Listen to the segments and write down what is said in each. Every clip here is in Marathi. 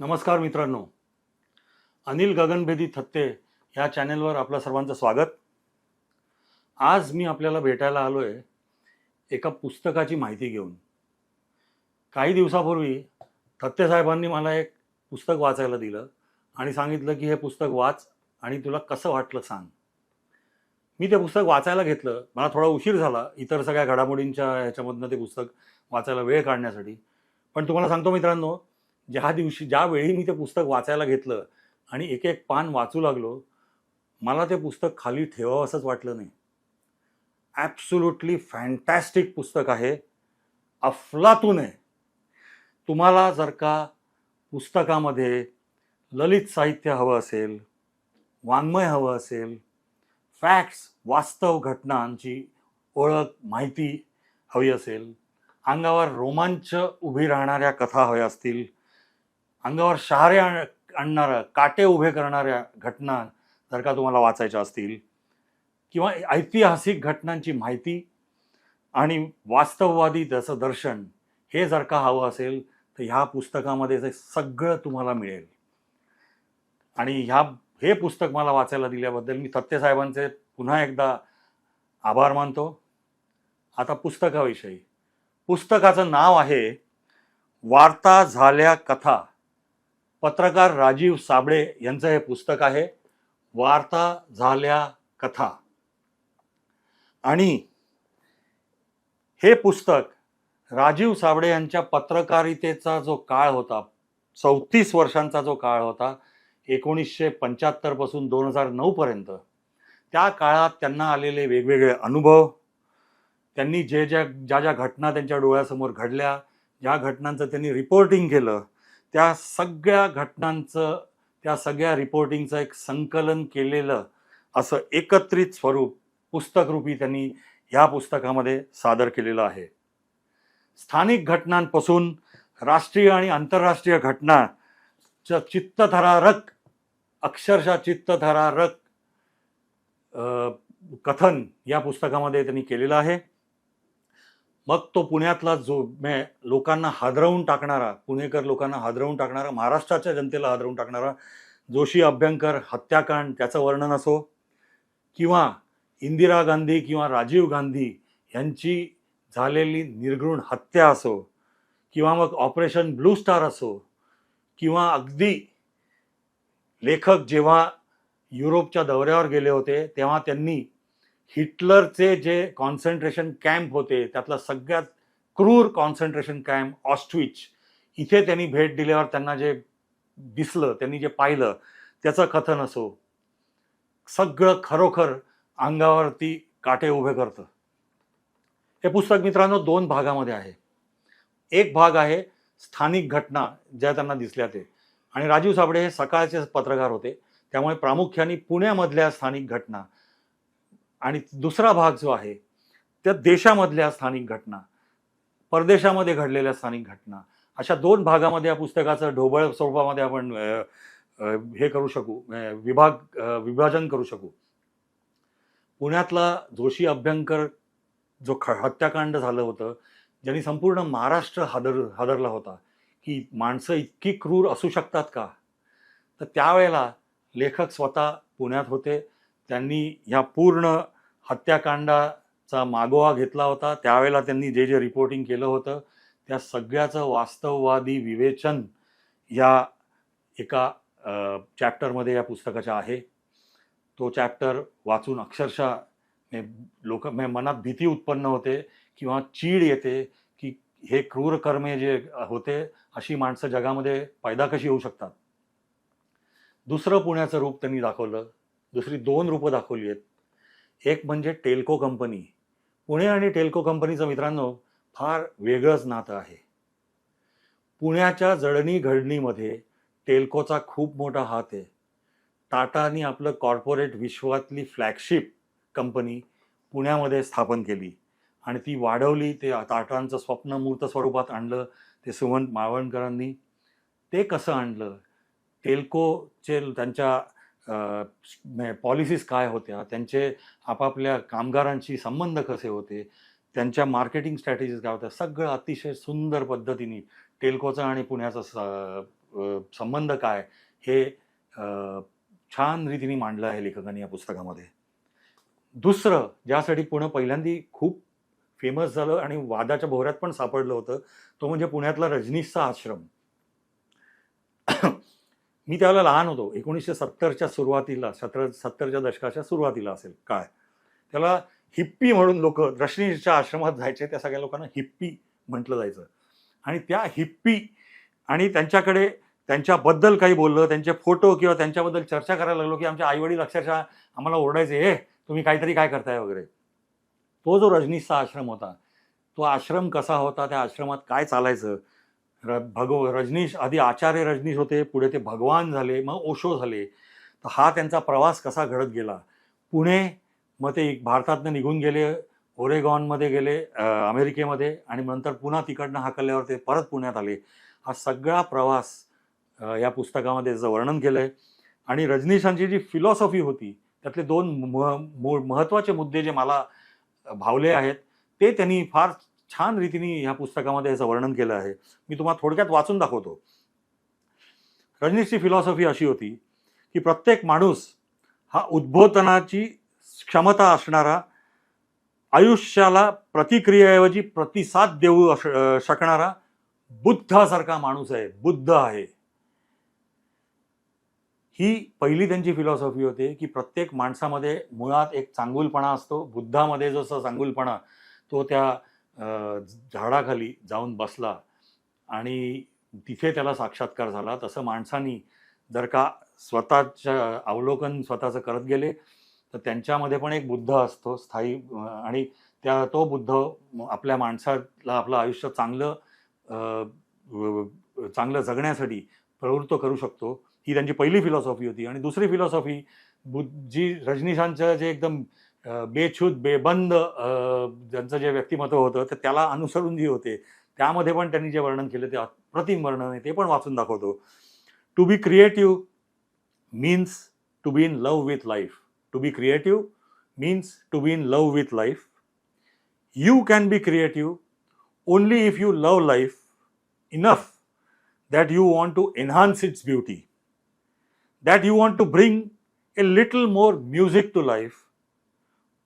नमस्कार मित्रांनो. अनिल गगनभेदी थत्ते ह्या चॅनेलवर आपलं सर्वांचं स्वागत. आज मी आपल्याला भेटायला आलो आहे एका पुस्तकाची माहिती घेऊन. काही दिवसापूर्वी थत्ते साहेबांनी मला एक पुस्तक वाचायला दिलं आणि सांगितलं की हे पुस्तक वाच आणि तुला कसं वाटलं सांग. मी ते पुस्तक वाचायला घेतलं. मला थोडा उशीर झाला इतर सगळ्या घडामोडींच्या ह्याच्यामधनं ते पुस्तक वाचायला वेळ काढण्यासाठी. पण तुम्हाला सांगतो मित्रांनो ज्या दिवशी ज्यावेळी मी ते पुस्तक वाचायला घेतलं आणि एक एक पान वाचू लागलो मला ते पुस्तक खाली ठेवावं असंच वाटलं नाही. ॲब्सोल्युटली फॅन्टॅस्टिक पुस्तक आहे. अफलातून आहे. तुम्हाला जर का पुस्तकामध्ये ललित साहित्य हवं असेल वाङ्मय हवं असेल फॅक्ट्स वास्तव घटनांची ओळख माहिती हवी असेल अंगावर रोमांच उभी राहणाऱ्या कथा हव्या असतील अंगावर शहारे आणणारं काटे उभे करणाऱ्या घटना जर का तुम्हाला वाचायच्या असतील किंवा ऐतिहासिक घटनांची माहिती आणि वास्तववादी त्याचं दर्शन हे जर का हवं असेल तर ह्या पुस्तकामध्ये ते सगळं तुम्हाला मिळेल. आणि ह्या हे पुस्तक मला वाचायला दिल्याबद्दल मी सत्यसाहेबांचे पुन्हा एकदा आभार मानतो. आता पुस्तकाविषयी. पुस्तकाचं नाव आहे वार्ता झाल्या कथा. पत्रकार राजीव साबळे यांचं हे पुस्तक आहे वार्ता झाल्या कथा. आणि हे पुस्तक राजीव साबळे यांच्या पत्रकारितेचा जो काळ होता चौतीस वर्षांचा जो काळ होता एकोणीसशे पंच्याहत्तरपासून दोन हजार नऊपर्यंत त्या काळात त्यांना आलेले वेगवेगळे अनुभव त्यांनी जे ज्या ज्या ज्या घटना त्यांच्या डोळ्यासमोर घडल्या ज्या घटनांचं त्यांनी रिपोर्टिंग केलं त्या सगळ्या घटनांचं त्या सगळ्या रिपोर्टिंगचं एक संकलन केलेलं असं एकत्रित स्वरूप पुस्तकरूपी त्यांनी ह्या पुस्तकामध्ये सादर केलेलं आहे. स्थानिक घटनांपासून राष्ट्रीय आणि आंतरराष्ट्रीय घटना च चित्तथरारक अक्षरशः चित्तथरारक कथन या पुस्तकामध्ये त्यांनी केलेलं आहे. मग तो पुण्यातला जो लोकांना हादरवून टाकणारा पुणेकर लोकांना हादरवून टाकणारा महाराष्ट्राच्या जनतेला हादरवून टाकणारा जोशी अभ्यंकर हत्याकांड त्याचं वर्णन असो किंवा इंदिरा गांधी किंवा राजीव गांधी यांची झालेली निर्घृण हत्या असो किंवा मग ऑपरेशन ब्लू स्टार असो किंवा अगदी लेखक जेव्हा युरोपच्या दौऱ्यावर गेले होते तेव्हा त्यांनी हिटलरचे जे कॉन्सन्ट्रेशन कॅम्प होते त्यातला सगळ्यात क्रूर कॉन्सन्ट्रेशन कॅम्प ऑस्ट्विच इथे त्यांनी भेट दिल्यावर त्यांना जे दिसलं त्यांनी जे पाहिलं त्याचं कथन असो. सगळं खरोखर अंगावरती काटे उभे करतं. हे पुस्तक मित्रांनो दोन भागामध्ये आहे. एक भाग आहे स्थानिक घटना ज्या त्यांना दिसल्या ते. आणि राजीव साबळे हे सकाळचे पत्रकार होते. त्यामुळे प्रामुख्याने पुण्यामधल्या स्थानिक घटना. आणि दुसरा भाग जो आहे त्या देशामधल्या स्थानिक घटना परदेशामध्ये घडलेल्या स्थानिक घटना अशा दोन भागामध्ये या पुस्तकाचं ढोबळ स्वरूपामध्ये आपण हे करू शकू विभाग विभाजन करू शकू. पुण्यातला जोशी अभ्यंकर जो ख हत्याकांड झालं होतं ज्यांनी संपूर्ण महाराष्ट्र हादर हादरला होता की माणसं इतकी क्रूर असू शकतात का? तर त्यावेळेला लेखक स्वतः पुण्यात होते. त्यांनी ह्या पूर्ण हत्याकांडाचा मागोवा घेतला होता. त्यावेळेला त्यांनी जे जे रिपोर्टिंग केलं होतं त्या सगळ्याचं वास्तववादी विवेचन या एका चॅप्टरमध्ये या पुस्तकाच्या आहे. तो चॅप्टर वाचून अक्षरशः लोक मनात भीती उत्पन्न होते किंवा चीड येते की हे क्रूर कर्मे जे होते अशी माणसं जगामध्ये पैदा कशी होऊ शकतात? दुसरं पुण्याचं रूप त्यांनी दाखवलं. दुसरी दोन रूपं दाखवली आहेत. एक म्हणजे टेल्को कंपनी. पुणे आणि टेल्को कंपनीचं मित्रांनो फार वेगळंच नातं आहे. पुण्याच्या जडणी घडणीमध्ये टेल्कोचा खूप मोठा हात आहे. टाटानी आपलं कॉर्पोरेट विश्वातली फ्लॅगशिप कंपनी पुण्यामध्ये स्थापन केली आणि ती वाढवली. ते टाटांचं स्वप्न मूर्त स्वरूपात आणलं ते सुमंत मावळणकरांनी ते कसं आणलं? टेल्कोचे त्यांच्या पॉलिसीज म्हणजे काय होत्या त्यांचे आपापल्या कामगारांशी संबंध कसे होते त्यांच्या मार्केटिंग स्ट्रॅटेजीज काय होत्या सगळं अतिशय सुंदर पद्धतीने टेल्कोचा आणि पुण्याचा स संबंध काय हे छान रीतीने मांडलं आहे लेखकांनी या पुस्तकामध्ये. दुसरं ज्यासाठी पुणं पहिल्यांदी खूप फेमस झालं आणि वादाच्या भोवऱ्यात पण सापडलं होतं तो म्हणजे पुण्यातला रजनीशचा आश्रम. मी त्यावेळेला लहान होतो. एकोणीसशे सत्तरच्या सुरुवातीला सत्तर सत्तरच्या दशकाच्या सुरुवातीला असेल. काय? त्याला हिप्पी म्हणून लोक रजनीशच्या आश्रमात जायचे. त्या सगळ्या लोकांना हिप्पी म्हटलं जायचं. आणि त्या हिप्पी आणि त्यांच्याकडे त्यांच्याबद्दल काही बोललं त्यांचे फोटो किंवा त्यांच्याबद्दल चर्चा करायला लागलो की आमच्या आईवडील अक्षरशः आम्हाला ओरडायचे हे तुम्ही काहीतरी काय करताय? वगैरे. तो जो रजनीशचा आश्रम होता तो आश्रम कसा होता? त्या आश्रमात काय चालायचं? भगव रजनीश आधी आचार्य रजनीश होते पुढे ते भगवान झाले मग ओशो झाले. तर हा त्यांचा प्रवास कसा घडत गेला? पुणे मग ते भारतातनं निघून गेले ओरेगॉनमध्ये गेले अमेरिकेमध्ये आणि नंतर पुन्हा तिकडनं हाकलल्यावर ते परत पुण्यात आले. हा सगळा प्रवास या पुस्तकामध्ये त्याचं वर्णन केलं आहे आणि रजनीशांची जी फिलॉसॉफी होती त्यातले दोन म- मूळ महत्त्वाचे मुद्दे जे मला भावले आहेत ते त्यांनी फार छान रीतीने ह्या पुस्तकामध्ये याचं वर्णन केलं आहे. मी तुम्हाला थोडक्यात वाचून दाखवतो. रजनीशची फिलॉसॉफी अशी होती की प्रत्येक माणूस हा उद्बोधनाची क्षमता असणारा आयुष्याला प्रतिक्रियेऐवजी प्रतिसाद देऊ अश- शकणारा बुद्धासारखा माणूस आहे बुद्ध आहे. ही पहिली त्यांची फिलॉसॉफी होती की प्रत्येक माणसामध्ये मुळात एक चांगुलपणा असतो. बुद्धामध्ये जसा चांगुलपणा तो त्या झाडाखाली जाऊन बसला आणि तिथे त्याला साक्षात्कार झाला. तसं माणसानी जर का स्वतःच्या अवलोकन स्वतःचं करत गेले तर त्यांच्यामध्ये पण एक बुद्ध असतो स्थायी आणि त्या तो बुद्ध आपल्या माणसाला आपलं आयुष्य चांगलं चांगलं जगण्यासाठी प्रवृत्त करू शकतो. ही त्यांची पहिली फिलॉसॉफी होती. आणि दुसरी फिलॉसॉफी बुद्ध जी रजनीशांचं जे एकदम बेछूत बेबंद ज्यांचं जे व्यक्तिमत्व होतं तर त्याला अनुसरून जी होते त्यामध्ये पण त्यांनी जे वर्णन केलं ते अप्रतिम वर्णन आहे ते पण वाचून दाखवतो. To be creative means to be in love with life to be creative means to be in love with life you can be creative only if you love life enough that you want to enhance its beauty, that you want to bring a little more music to life,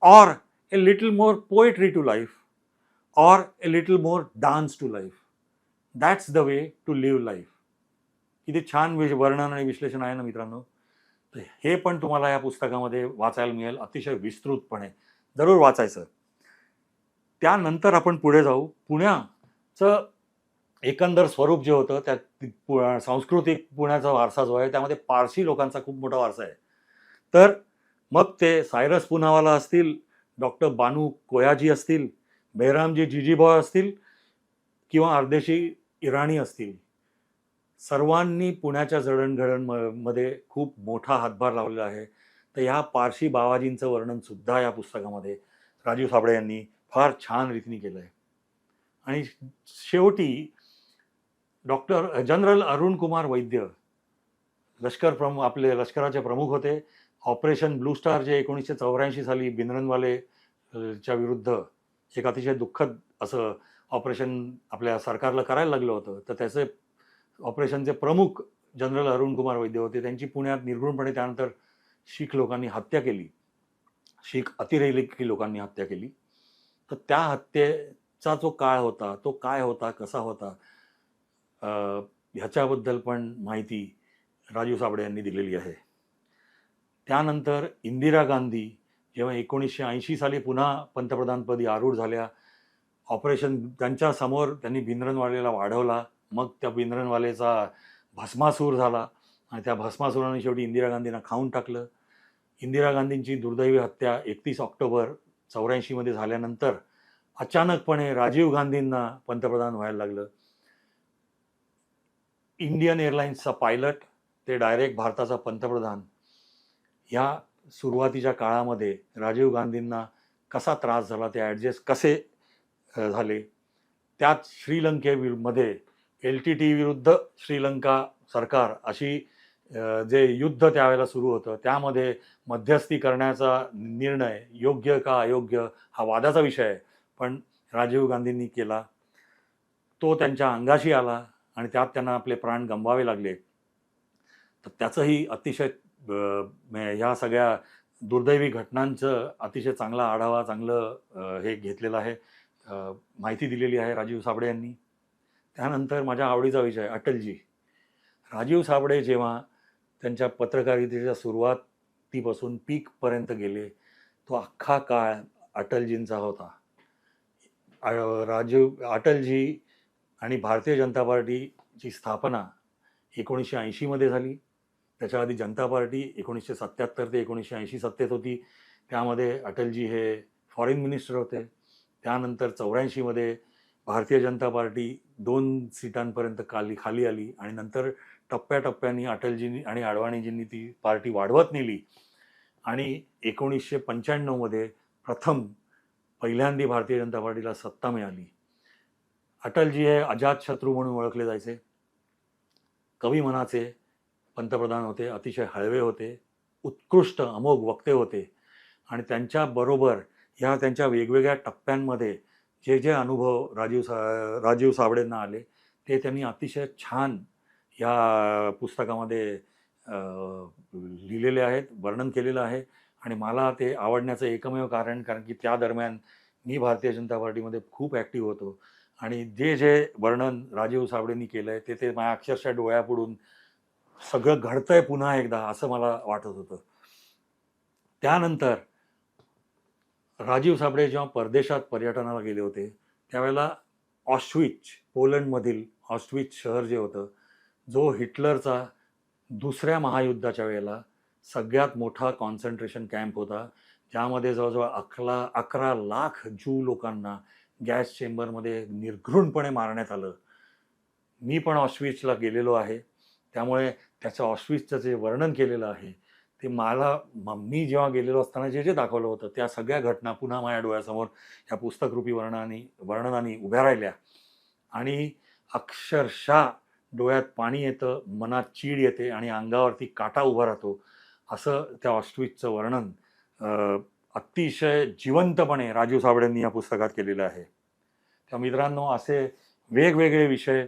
or a little more poetry to life, or a little more dance to life. That's the way to live life. किती छान विश वर्णन आणि विश्लेषण आहे ना मित्रांनो? तर हे पण तुम्हाला या पुस्तकामध्ये वाचायला मिळेल अतिशय विस्तृतपणे. जरूर वाचायचं. त्यानंतर आपण पुढे जाऊ. पुण्याचं एकंदर स्वरूप जे होतं त्यात पु- सांस्कृतिक पुण्याचा वारसा जो आहे त्यामध्ये पारसी लोकांचा खूप मोठा वारसा आहे. तर मग ते सायरस पुनावाला असतील डॉक्टर बानू कोयाजी असतील बेहरामजी जिजीबॉय असतील किंवा अर्देशी इराणी असतील. सर्वांनी पुण्याच्या जडणघडण म- मध्ये खूप मोठा हातभार लावलेला आहे. तर ह्या पारशी बावाजींचं वर्णनसुद्धा या पुस्तकामध्ये राजीव साबळे यांनी फार छान रीतीने केलं आहे आणि शेवटी डॉक्टर जनरल अरुण कुमार वैद्य लष्कर प्रमुख आपले लष्कराचे प्रमुख होते. ऑपरेशन ब्लू स्टार जे एकोणीसशे चौऱ्याऐंशी साली बिनरनवाले च्या विरुद्ध एक अतिशय दुःखद असं ऑपरेशन आपल्या सरकारला करायला लागलं होतं. तर त्याचे ऑपरेशनचे प्रमुख जनरल अरुण कुमार वैद्य होते. त्यांची पुण्यात निर्घृणपणे त्यानंतर शीख लोकांनी हत्या केली. शीख अतिरेकी लोकांनी हत्या केली. तर त्या हत्येचा जो काळ होता तो काय होता कसा होता ह्याच्याबद्दल पण माहिती राजीव साबळे यांनी दिलेली आहे. त्यानंतर इंदिरा गांधी जेव्हा एकोणीसशे ऐंशी साली पुन्हा पंतप्रधानपदी आरूढ झाल्या ऑपरेशन त्यांच्यासमोर त्यांनी भिंद्रनवालेला वाढवला मग त्या भिंद्रनवालेचा भस्मासूर झाला आणि त्या भस्मासुराने शेवटी इंदिरा गांधींना खाऊन टाकलं. इंदिरा गांधींची दुर्दैवी हत्या एकतीस ऑक्टोबर चौऱ्याऐंशीमध्ये झाल्यानंतर अचानकपणे राजीव गांधींना पंतप्रधान व्हायला लागलं. इंडियन एअरलाइन्सचा पायलट ते डायरेक्ट भारताचा पंतप्रधान. ह्या सुरुवातीच्या काळामध्ये राजीव गांधींना कसा त्रास झाला ते ॲडजस्ट कसे झाले? त्यात श्रीलंकेमध्ये एल टी टी विरुद्ध श्रीलंका सरकार अशी जे युद्ध त्यावेळेला सुरू होतं त्यामध्ये मध्यस्थी करण्याचा निर्णय योग्य का अयोग्य हा वादाचा विषय आहे. पण राजीव गांधींनी केला. तो त्यांच्या अंगाशी आला आणि त्यात त्यांना आपले प्राण गमवावे लागले. तर त्याचंही अतिशय ह्या सगळ्या दुर्दैवी घटनांचं अतिशय चांगला आढावा चांगलं हे घेतलेलं आहे. माहिती दिलेली आहे राजीव साबळे यांनी. त्यानंतर माझ्या आवडीचा विषय अटलजी. राजीव साबळे जेव्हा त्यांच्या पत्रकारितेच्या सुरुवातीपासून पीकपर्यंत गेले तो अख्खा काळ अटलजींचा होता. राजीव अटलजी आणि भारतीय जनता पार्टीची स्थापना एकोणीसशे ऐंशीमध्ये झाली. त्याच्या आधी जनता पार्टी एकोणीसशे सत्याहत्तर ते एकोणीसशे ऐंशी सत्तेत होती. त्यामध्ये अटलजी हे फॉरेन मिनिस्टर होते. त्यानंतर चौऱ्याऐंशीमध्ये भारतीय जनता पार्टी दोन सीटांपर्यंत खाली खाली आली आणि नंतर टप्प्याटप्प्यानी अटलजींनी आणि अडवाणीजींनी ती पार्टी वाढवत नेली. आणि एकोणीसशे पंच्याण्णवमध्ये प्रथम पहिल्यांदी भारतीय जनता पार्टीला सत्ता मिळाली. अटलजी हे अजातशत्रू म्हणून ओळखले जायचे. कवी मनाचे पंतप्रधान होते अतिशय हळवे होते उत्कृष्ट अमोघ वक्ते होते. आणि त्यांच्याबरोबर ह्या त्यांच्या वेगवेगळ्या टप्प्यांमध्ये जे जे अनुभव राजीव सा राजीव साबळेंना आले ते त्यांनी अतिशय छान ह्या पुस्तकामध्ये लिहिलेले आहेत वर्णन केलेलं आहे. आणि मला ते आवडण्याचं एकमेव कारण कारण की त्या दरम्यान मी भारतीय जनता पार्टीमध्ये खूप ॲक्टिव्ह होतो. आणि जे जे वर्णन राजीव साबळेंनी केलं आहे ते ते माझ्या अक्षरशः डोळ्यापुढून सगळं घडतंय पुन्हा एकदा असं मला वाटत होतं. त्यानंतर राजीव साबळे जेव्हा परदेशात पर्यटनाला गेले होते त्यावेळेला ऑस्विच पोलंडमधील ऑस्विच शहर जे होतं जो हिटलरचा दुसऱ्या महायुद्धाच्या वेळेला सगळ्यात मोठा कॉन्सन्ट्रेशन कॅम्प होता ज्यामध्ये जवळजवळ अकरा अकरा लाख जू लोकांना गॅस चेंबरमध्ये निर्घृणपणे मारण्यात आलं. मी पण ऑस्विचला गेलेलो आहे. त्यामुळे त्याचं ऑस्विचचं जे वर्णन केलेलं आहे ते मला म- मी जेव्हा गेलेलो असताना जे जे दाखवलं होतं त्या सगळ्या घटना पुन्हा माझ्या डोळ्यासमोर ह्या पुस्तकरूपी वर्णाने वर्णनाने उभ्या राहिल्या. आणि अक्षरशः डोळ्यात पाणी येतं मनात चीड येते आणि अंगावरती काटा उभा राहतो. असं त्या ऑस्ट्रिचचं वर्णन अतिशय जिवंतपणे राजीव साबळेंनी या पुस्तकात केलेलं आहे. त्या मित्रांनो असे वेगवेगळे विषय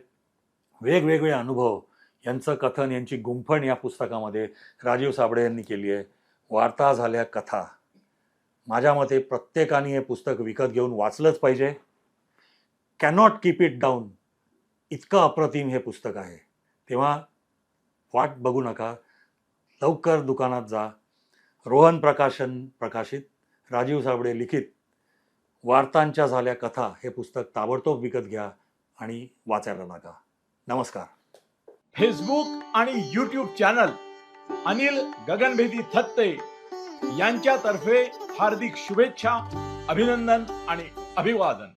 वेगवेगळे अनुभव यांचं कथन यांची गुंफण या पुस्तकामध्ये राजीव साबळे यांनी केली आहे. वार्ता झाल्या कथा. माझ्या मते प्रत्येकाने हे पुस्तक विकत घेऊन वाचलंच पाहिजे. कॅनॉट कीप इट डाऊन इतकं अप्रतिम हे पुस्तक आहे. तेव्हा वाट बघू नका. लवकर दुकानात जा. रोहन प्रकाशन प्रकाशित राजीव साबळे लिखित. वार्तांच्या झाल्या कथा हे पुस्तक ताबडतोब विकत घ्या आणि वाचायला लागा. नमस्कार. फेसबुक आणि युट्यूब चॅनल अनिल गगनभेदी थत्ते यांच्यातर्फे हार्दिक शुभेच्छा अभिनंदन आणि अभिवादन.